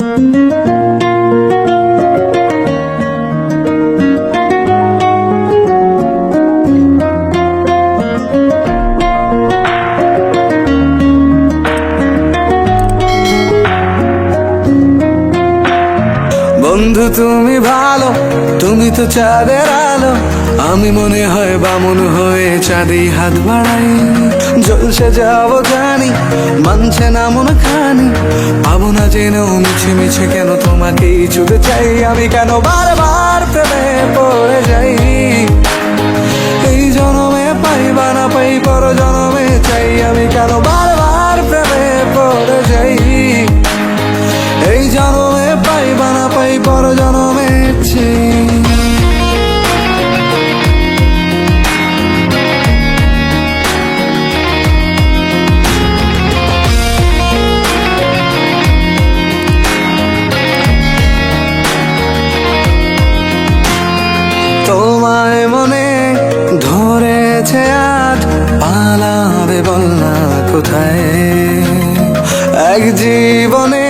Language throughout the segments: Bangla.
Música বন্ধু, তুমি ভালো, তুমি তো চাঁদের আলো। আমি মনে হয় বামন হয়ে চাঁদে হাত বাড়াই। জলসে যাব জানি মানছে না মন খানি। পাবো না জেনেও মিছে মিছে কেন তোমাকেই ছুতে চাই। আমি কেন বারবার প্রেমে পড়ে যাই? পাই পর জনমে তোমায় মনে ধরেছে আজ পালাবে বল না কোথায়? এক জীবনে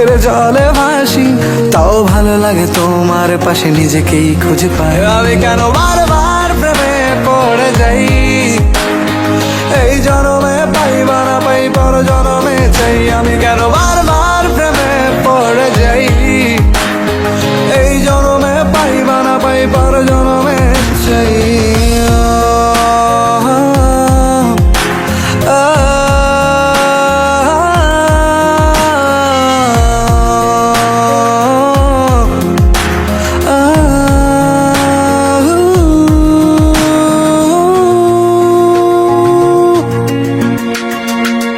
দুঃখের জলে ভাসি, তাও ভালো লাগে তোমার পাশে, নিজেকেই খুঁজে পাই। আমি কেন বারবার প্রেমে পড়ে যাই? এই জনমে পাই বা না পাই পর জনমে চাই। আমি কেন বারবার প্রেমে পড়ে যাই? এই জনমে পাই বা না পাই পর জনমে